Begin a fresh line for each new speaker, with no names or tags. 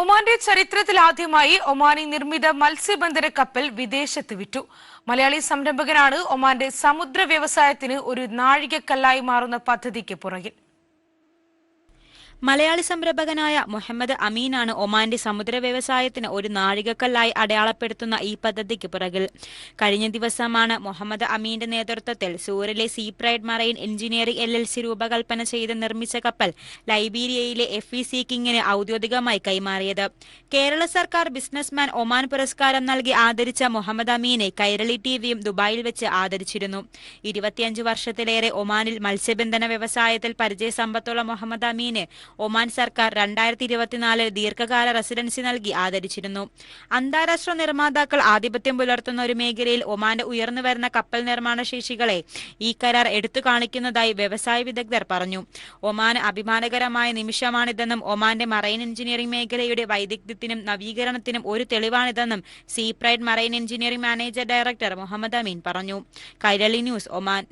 ഒമാന്റെ ചരിത്രത്തിൽ ആദ്യമായി ഒമാനി നിർമ്മിത മത്സ്യബന്ധന കപ്പൽ വിദേശത്ത് വിറ്റു. മലയാളി സംരംഭകനാണ് ഒമാന്റെ സമുദ്ര വ്യവസായത്തിന് ഒരു നാഴികക്കല്ലായി മാറുന്ന പദ്ധതിക്ക് പുറകിൽ.
മലയാളി സംരംഭകനായ മുഹമ്മദ് അമീനാണ് ഒമാന്റെ സമുദ്ര വ്യവസായത്തിന് ഒരു നാഴികക്കല്ലായി അടയാളപ്പെടുത്തുന്ന ഈ പദ്ധതിക്ക് പിറകിൽ. കഴിഞ്ഞ ദിവസമാണ് മുഹമ്മദ് അമീന്റെ നേതൃത്വത്തിൽ സൂറിലെ Seapride marine engineering L L C രൂപകൽപ്പന ചെയ്ത് നിർമ്മിച്ച കപ്പൽ ലൈബീരിയയിലെ എഫ് ഇ സി കിങ്ങിന് ഔദ്യോഗികമായി കൈമാറിയത്. കേരള സർക്കാർ ബിസിനസ്മാൻ ഒമാൻ പുരസ്കാരം നൽകി ആദരിച്ച മുഹമ്മദ് അമീനെ കൈരളി ടിവിയും ദുബായിൽ വെച്ച് ആദരിച്ചിരുന്നു. ഇരുപത്തിയഞ്ച് വർഷത്തിലേറെ ഒമാനിൽ മത്സ്യബന്ധന വ്യവസായത്തിൽ പരിചയസമ്പത്തുള്ള മുഹമ്മദ് അമീന് ഒമാൻ സർക്കാർ രണ്ടായിരത്തി ഇരുപത്തിനാലിൽ ദീർഘകാല റെസിഡൻസി നൽകി ആദരിച്ചിരുന്നു. അന്താരാഷ്ട്ര നിർമ്മാതാക്കൾ ആധിപത്യം പുലർത്തുന്ന ഒരു മേഖലയിൽ ഒമാന്റെ ഉയർന്നു വരുന്ന കപ്പൽ നിർമ്മാണ ശേഷികളെ ഈ കരാർ എടുത്തു കാണിക്കുന്നതായി വ്യവസായ വിദഗ്ധർ പറഞ്ഞു. ഒമാന് അഭിമാനകരമായ നിമിഷമാണിതെന്നും ഒമാന്റെ മറൈൻ എഞ്ചിനീയറിംഗ് മേഖലയുടെ വൈദഗ്ധ്യത്തിനും നവീകരണത്തിനും ഒരു തെളിവാണിതെന്നും Seapride marine engineering manager director Muhammad Amin പറഞ്ഞു. Kairali news Oman.